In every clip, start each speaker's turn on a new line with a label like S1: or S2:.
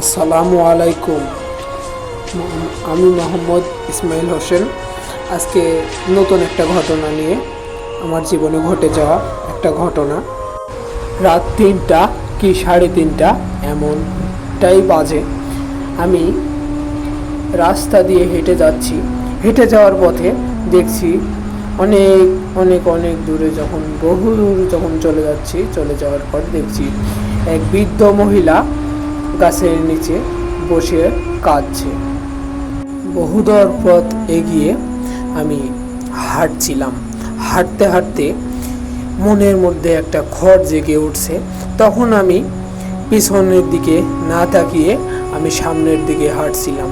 S1: আসসালামু আলাইকুম। আমি মোহাম্মদ ইসমাইল হোসেন। আজকে নতুন একটা ঘটনা নিয়ে আমার জীবনে ঘটে যাওয়া একটা ঘটনা। রাত তিনটা কি সাড়ে তিনটা, এমনটাই বাজে। আমি রাস্তা দিয়ে হেঁটে যাচ্ছি। হেঁটে যাওয়ার পথে দেখছি অনেক অনেক অনেক দূরে যখন বহু দূর যখন চলে যাচ্ছি, চলে যাওয়ার পর দেখছি এক বৃদ্ধ মহিলা গাছের নিচে বসে কাঁদছে। বহুদূর পথ এগিয়ে আমি হাঁটছিলাম। হাঁটতে হাঁটতে মনের মধ্যে একটা খড় জেগে উঠছে। তখন আমি পিছনের দিকে না তাকিয়ে আমি সামনের দিকে হাঁটছিলাম।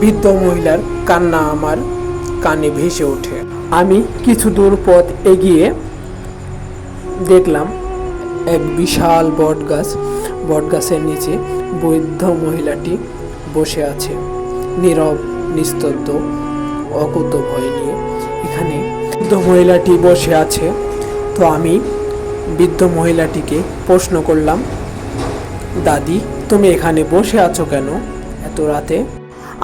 S1: বৃদ্ধ মহিলার কান্না আমার কানে ভেসে ওঠে। আমি কিছু দূর পথ এগিয়ে দেখলাম এক বিশাল বট গাছ বট গাছের নিচে বৃদ্ধ মহিলাটি বসে আছে। নীরব, নিস্তব্ধ, অকুত ভয় নিয়ে এখানে বৃদ্ধ মহিলাটি বসে আছে। তো আমি বৃদ্ধ মহিলাটিকে প্রশ্ন করলাম, দাদি, তুমি এখানে বসে আছো কেন? এত রাতে?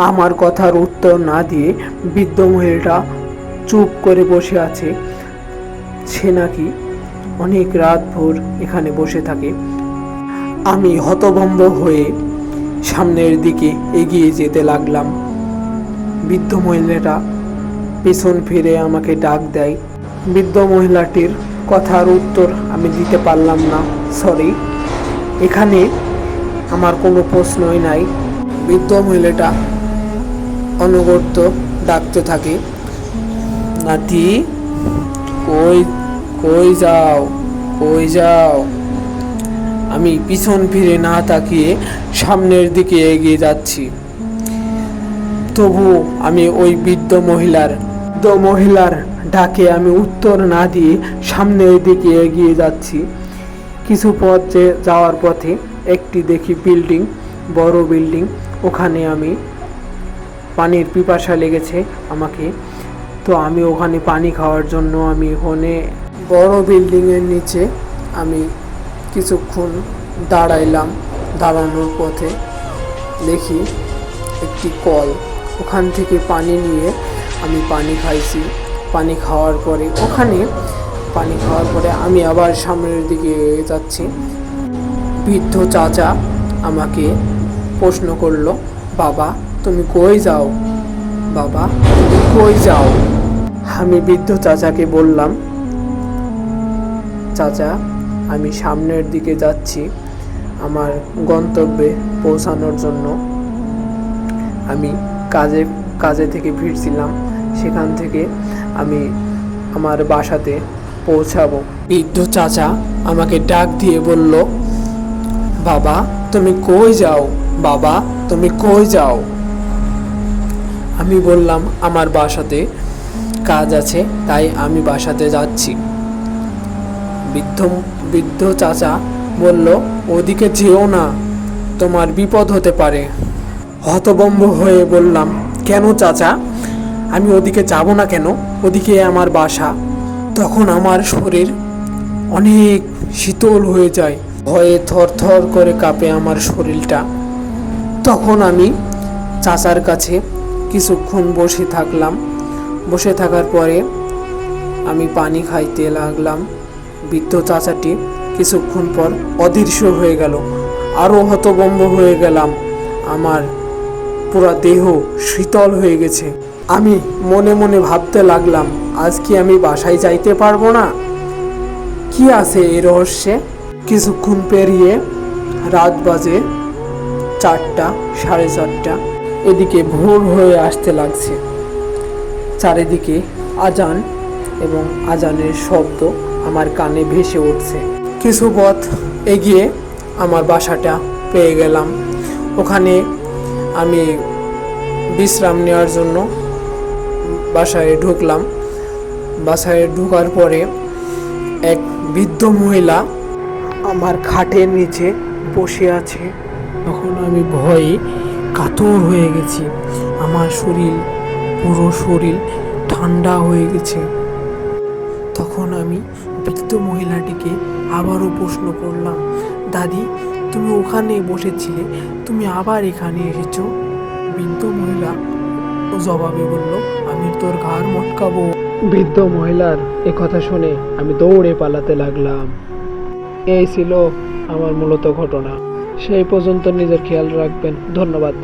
S1: আমার কথার উত্তর না দিয়ে বৃদ্ধ মহিলাটা চুপ করে বসে আছে। সে নাকি অনেক রাত ভোর এখানে বসে থাকে। আমি হতভম্ব হয়ে সামনের দিকে এগিয়ে যেতে লাগলাম। বৃদ্ধ মহিলাটা পেছন ফিরে আমাকে ডাক দেয়। বৃদ্ধ মহিলাটির কথার উত্তর আমি দিতে পারলাম না, সরি, এখানে আমার কোনো প্রশ্নই নাই। বৃদ্ধ মহিলাটা অনবরত ডাকতে থাকে, নাতি, কই কই যাও কই যাও। আমি পিছন ফিরে না তাকিয়ে সামনের দিকে এগিয়ে যাচ্ছি। তবু আমি ওই বৃদ্ধ মহিলার বৃদ্ধ মহিলার ডাকে আমি উত্তর না দিয়ে সামনের দিকে এগিয়ে যাচ্ছি। কিছু পথ যে যাওয়ার পথে একটি দেখি বিল্ডিং, বড় বিল্ডিং। ওখানে আমি পানির পিপাসা লেগেছে আমাকে। তো আমি ওখানে পানি খাওয়ার জন্য আমি ওখানে বড় বিল্ডিংয়ের নিচে আমি কিছুক্ষণ দাঁড়াইলাম দাঁড়ানোর পথে। দেখি একটি কল। ওখান থেকে পানি নিয়ে আমি পানি খাইছি। পানি খাওয়ার পরে, ওখানে পানি খাওয়ার পরে আমি আবার সামনের দিকে যাচ্ছি। বৃদ্ধ চাচা আমাকে প্রশ্ন করল, বাবা, তুমি কই যাও? বাবা, তুমি কই যাও? আমি বৃদ্ধ চাচাকে বললাম চাচা, আমি সামনের দিকে যাচ্ছি আমার গন্তব্যে পৌঁছানোর জন্য। আমি কাজে কাজে থেকে ফিরছিলাম। সেখান থেকে আমি আমার বাসাতে পৌঁছাবো। বৃদ্ধ চাচা আমাকে ডাক দিয়ে বলল, বাবা, তুমি কই যাও? বাবা, তুমি কই যাও? আমি বললাম, আমার বাসাতে কাজ আছে, তাই আমি বাসাতে যাচ্ছি। বৃদ্ধ বৃদ্ধ চাচা বলল, ওদিকে যেও না, তোমার বিপদ হতে পারে। হতবম্ব হয়ে বললাম, কেন চাচা? আমি ওদিকে যাব না কেন? ওদিকে আমার বাসা। তখন আমার শরীর অনেক শীতল হয়ে যায়। ভয়ে থর থর করে কাঁপে আমার শরীরটা। তখন আমি চাচার কাছে কিছুক্ষণ বসে থাকলাম। বসে থাকার পরে আমি পানি খাইতে লাগলাম। বৃদ্ধ চাচাটি কিছুক্ষণ পর অদৃশ্য হয়ে গেল। আরও হতবম্ব হয়ে গেলাম। আমার পুরা দেহ শীতল হয়ে গেছে। আমি মনে মনে ভাবতে লাগলাম, আজ কি আমি বাসায় যাইতে পারব না? কি আছে এই রহস্যে? কিছুক্ষণ পেরিয়ে রাত বাজে চারটা, সাড়ে চারটা। এদিকে ভোর হয়ে আসতে লাগছে। চারিদিকে আজান এবং আজানের শব্দ আমার কানে ভেসে উঠছে। কিছু পথ এগিয়ে আমার বাসাটা পেয়ে গেলাম। ওখানে আমি বিশ্রাম নেওয়ার জন্য বাসায় ঢুকলাম। বাসায় ঢোকার পরে এক বৃদ্ধ মহিলা আমার খাটের নিচে বসে আছে। তখন আমি ভয়ে কাতর হয়ে গেছি। আমার শরীর, পুরো শরীর ঠান্ডা হয়ে গেছে। তখন আমি বৃদ্ধ মহিলাটিকে আবারও প্রশ্ন করলাম, দাদি, তুমি ওখানে বসেছিলে, তুমি আবার এখানে এসেছ? বৃদ্ধ মহিলা জবাবে বলল, আমি তোর ঘাড় মটকাবো। বৃদ্ধ মহিলার কথা শুনে আমি দৌড়ে পালাতে লাগলাম। এই ছিল আমার মূলত ঘটনা। সেই পর্যন্ত নিজের খেয়াল রাখবেন। ধন্যবাদ।